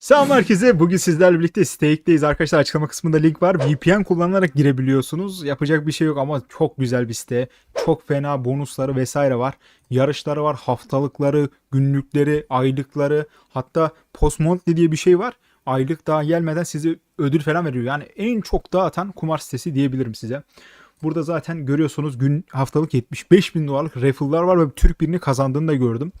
Selam herkese. Bugün sizlerle birlikte Stake'deyiz. Arkadaşlar açıklama kısmında link var. VPN kullanarak girebiliyorsunuz. Yapacak bir şey yok ama çok güzel bir site. Çok fena bonusları vesaire var. Yarışları var, haftalıkları, günlükleri, aylıkları. Hatta post monthly diye bir şey var. Aylık daha gelmeden size ödül falan veriyor. Yani en çok dağıtan kumar sitesi diyebilirim size. Burada zaten görüyorsunuz gün haftalık 75 bin dolarlık raffle'lar var ve Türk birini kazandığını da gördüm.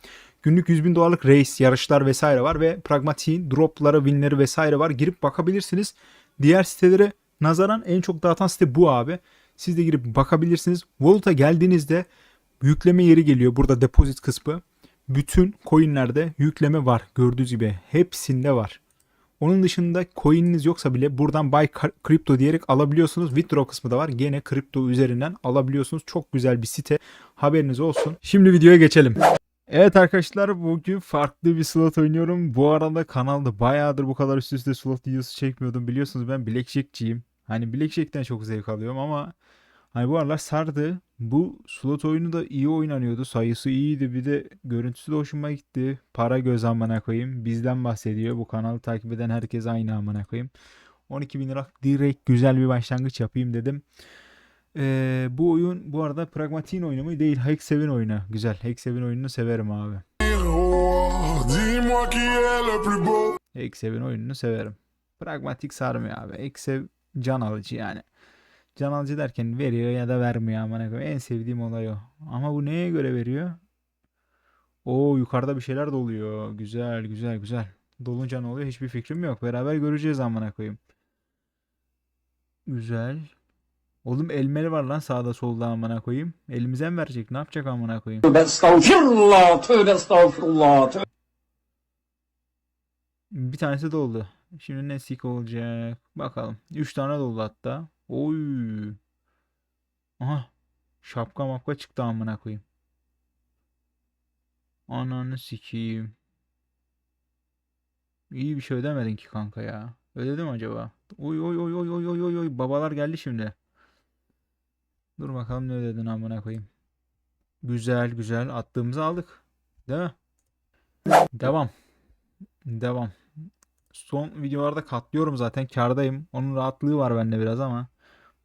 Günlük 100 bin dolarlık race, yarışlar vesaire var ve pragmatiğin dropları, winleri vesaire var. Girip bakabilirsiniz. Diğer sitelere nazaran en çok dağıtan site bu abi. Siz de girip bakabilirsiniz. Wallet'a geldiğinizde yükleme yeri geliyor. Burada deposit kısmı. Bütün coinlerde yükleme var. Gördüğünüz gibi hepsinde var. Onun dışında coin'iniz yoksa bile buradan buy crypto diyerek alabiliyorsunuz. Withdraw kısmı da var. Gene kripto üzerinden alabiliyorsunuz. Çok güzel bir site. Haberiniz olsun. Şimdi videoya geçelim. Evet arkadaşlar bugün farklı bir slot oynuyorum. Bu arada kanalda bayağıdır bu kadar üst üste slot videosu çekmiyordum. Biliyorsunuz ben Blackjack'ciyim. Hani Blackjack'ten çok zevk alıyorum ama hani bu aralar sardı. Bu slot oyunu da iyi oynanıyordu. Sayısı iyiydi. Bir de görüntüsü de hoşuma gitti. Para göz amına koyayım. Bizden bahsediyor. Bu kanalı takip eden herkes aynı amına koyayım. 12 bin lira direkt güzel bir başlangıç yapayım dedim. Ee, bu oyun bu arada pragmatin oyunu mu değil Hexevin oyunu. Güzel. Hexevin oyununu severim abi. Hexevin oyununu severim. Pragmatik sarmıyor abi. Hexev can alıcı yani. Can alıcı derken veriyor ya da vermiyor amına koyayım. En sevdiğim olay o. Ama bu neye göre veriyor? Oo yukarıda bir şeyler doluyor. Güzel güzel güzel. Dolunca ne oluyor hiçbir fikrim yok. Beraber göreceğiz amına koyayım. Güzel. Oğlum elmeli var lan sağda solda amına koyayım. Elimize mi verecek? Ne yapacak amına koyayım? Tövbe estağfirullah, tövbe estağfurullah. tövbe- Bir tanesi doldu. Şimdi ne sik olacak? Bakalım. 3 tane doldu hatta. Oy. Aha. Şapka mapka çıktı amına koyayım. Ananı sikeyim. İyi bir şey ödemedin ki kanka ya. Ödedim acaba? Oy oy oy oy oy oy oy oy. Babalar geldi şimdi. Dur bakalım ne ödedin amına koyayım. Güzel güzel attığımızı aldık. Değil mi? Devam. Devam. Son videolarda katlıyorum zaten. Kardayım. Onun rahatlığı var bende biraz ama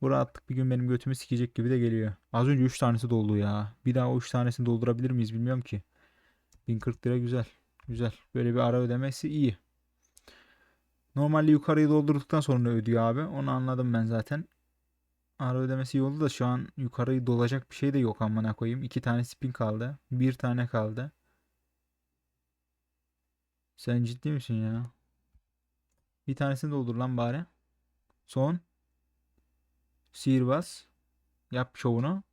bu rahatlık bir gün benim götümü sikecek gibi de geliyor. Az önce 3 tanesi doldu ya. Bir daha o 3 tanesini doldurabilir miyiz bilmiyorum ki. 1040 lira güzel. Güzel. Böyle bir ara ödemesi iyi. Normalde yukarıyı doldurduktan sonra ödüyor abi. Onu anladım ben zaten. Ara ödemesi iyi oldu da şu an yukarıyı dolacak bir şey de yok amına koyayım. 2 tane spin kaldı. Bir tane kaldı. Sen ciddi misin ya? Bir tanesini doldur lan bari. Son. Sihirbaz. Yap şovunu.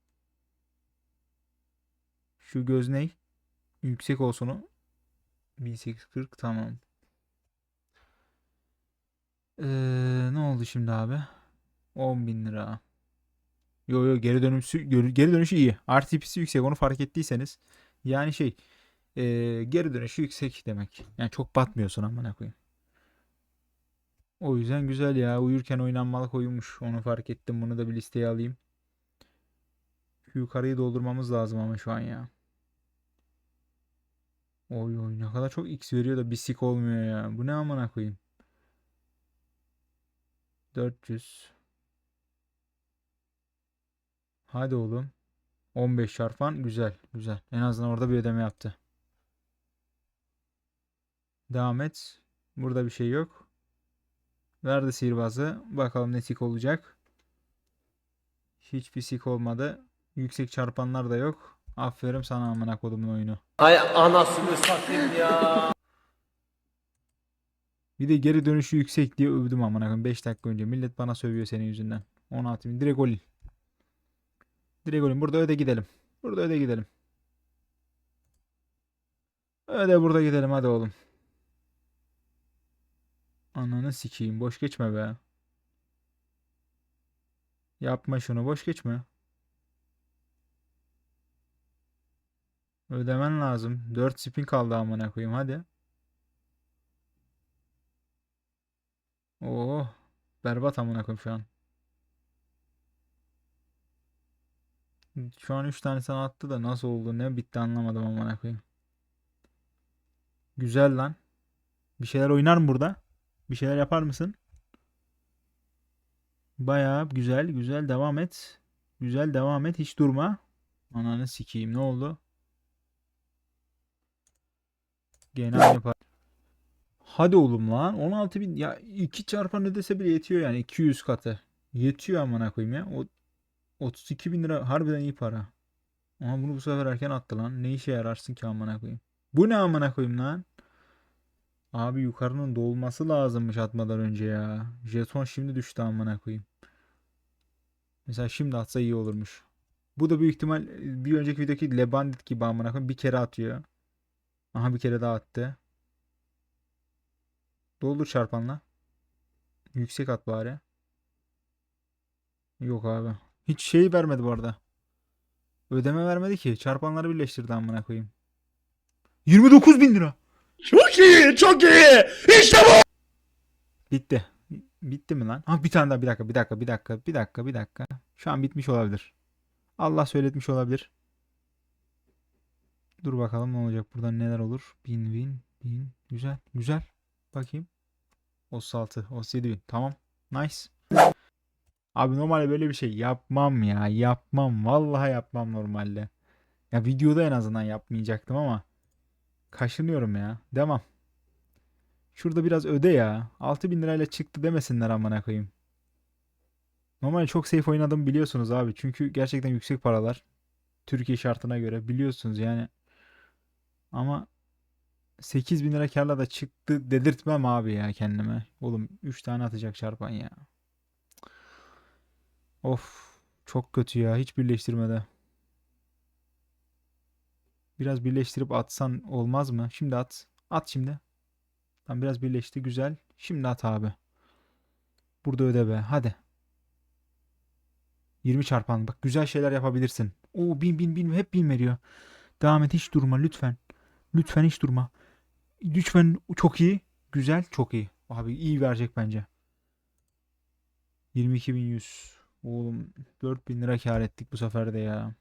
Şu göz ney? Yüksek olsun o. 1840 tamam. Ee, ne oldu şimdi abi? 10 bin lira. Yo yo geri dönüşü geri dönüşü iyi. RTP'si yüksek onu fark ettiyseniz. Yani şey ee, geri dönüşü yüksek demek. Yani çok batmıyorsun amına koyayım. O yüzden güzel ya. Uyurken oynanmalık oyunmuş. Onu fark ettim. Bunu da bir listeye alayım. Yukarıyı doldurmamız lazım ama şu an ya. Oy oy ne kadar çok x veriyor da bir sik olmuyor ya. Bu ne amına koyayım. 400. Hadi oğlum. 15 çarpan güzel güzel. En azından orada bir ödeme yaptı. Devam et. Burada bir şey yok. Verdi sihirbazı. Bakalım ne sik olacak. Hiçbir sik olmadı. Yüksek çarpanlar da yok. Aferin sana amına kodumun oyunu. Ay anasını satayım ya. Bir de geri dönüşü yüksek diye övdüm amına koyayım 5 dakika önce. Millet bana sövüyor senin yüzünden. 16 bin. Direkt olin. Olin. Burada öde gidelim. Burada öde gidelim. Öde burada gidelim hadi oğlum. Ananı sikeyim. Boş geçme be. Yapma şunu. Boş geçme. Ödemen lazım. 4 spin kaldı amına koyayım. Hadi. Oo. Berbat amına koyayım şu an. Şu an 3 tane sana attı da nasıl oldu ne bitti anlamadım amına koyayım. Güzel lan. Bir şeyler oynar mı burada? Bir şeyler yapar mısın? Bayağı güzel güzel devam et. Güzel devam et. Hiç durma. Ananı sikeyim. Ne oldu? Gene aynı yapar. Hadi oğlum lan. 16 bin. Ya 2 çarpan ödese bile yetiyor yani. 200 katı. Yetiyor amına koyayım ya. O 32 bin lira harbiden iyi para. Ama bunu bu sefer erken attı lan. Ne işe yararsın ki amına koyayım. Bu ne amına koyayım lan? Abi yukarının dolması lazımmış atmadan önce ya. Jeton şimdi düştü amına koyayım. Mesela şimdi atsa iyi olurmuş. Bu da büyük ihtimal e, bir önceki videodaki Lebandit gibi amına koyayım bir kere atıyor. Aha bir kere daha attı. Doldur çarpanla. Yüksek at bari. Yok abi. Hiç şey vermedi bu arada. Ödeme vermedi ki. Çarpanları birleştirdi amına koyayım. 29 bin lira. Çok iyi, çok iyi. İşte bu. Bitti. Bitti mi lan? Ha bir tane daha bir dakika bir dakika bir dakika bir dakika bir dakika. Şu an bitmiş olabilir. Allah söyletmiş olabilir. Dur bakalım ne olacak buradan neler olur. Bin bin bin. Güzel güzel. Bakayım. 36 37 bin. Tamam. Nice. Abi normalde böyle bir şey yapmam ya. Yapmam. Vallahi yapmam normalde. Ya videoda en azından yapmayacaktım ama kaşınıyorum ya. Devam. Şurada biraz öde ya. 6000 lirayla çıktı demesinler amına koyayım. Normalde çok safe oynadım biliyorsunuz abi. Çünkü gerçekten yüksek paralar. Türkiye şartına göre biliyorsunuz yani. Ama 8000 lira karla da çıktı dedirtmem abi ya kendime. Oğlum 3 tane atacak çarpan ya. Of çok kötü ya hiç birleştirmede. Biraz birleştirip atsan olmaz mı? Şimdi at. At şimdi. Tam biraz birleşti güzel. Şimdi at abi. Burada öde be. Hadi. 20 çarpan. Bak güzel şeyler yapabilirsin. Oo bin bin bin hep bin veriyor. Devam et hiç durma lütfen. Lütfen hiç durma. Lütfen çok iyi. Güzel çok iyi. Abi iyi verecek bence. 22.100. Oğlum 4000 lira kar ettik bu sefer de ya.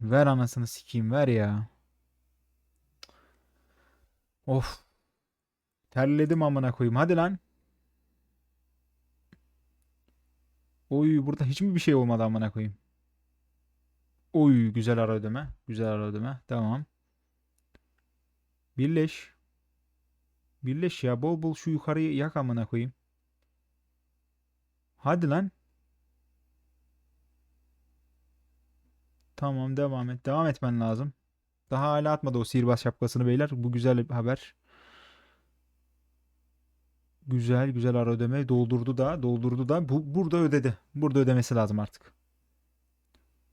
Ver anasını sikeyim ver ya. Of. Terledim amına koyayım. Hadi lan. Oy burada hiç mi bir şey olmadı amına koyayım? Oy güzel ara ödeme. Güzel ara ödeme. Tamam. Birleş. Birleş ya. Bol bol şu yukarıyı yak amına koyayım. Hadi lan. Tamam devam et. Devam etmen lazım. Daha hala atmadı o sihirbaz şapkasını beyler. Bu güzel bir haber. Güzel güzel ara ödeme doldurdu da doldurdu da bu burada ödedi. Burada ödemesi lazım artık.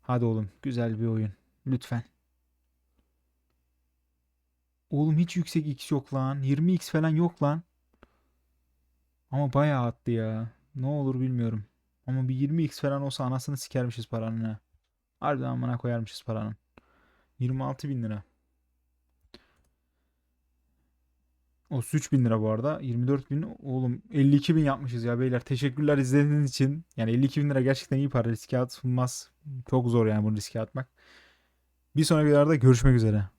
Hadi oğlum güzel bir oyun. Lütfen. Oğlum hiç yüksek x yok lan. 20x falan yok lan. Ama bayağı attı ya. Ne olur bilmiyorum. Ama bir 20x falan olsa anasını sikermişiz paranın ha. Harbiden amına koyarmışız paranın. 26 bin lira. 33 bin lira bu arada. 24 bin. Oğlum 52 bin yapmışız ya beyler. Teşekkürler izlediğiniz için. Yani 52 bin lira gerçekten iyi para. Riske atılmaz. Çok zor yani bunu riske atmak. Bir sonraki videolarda görüşmek üzere.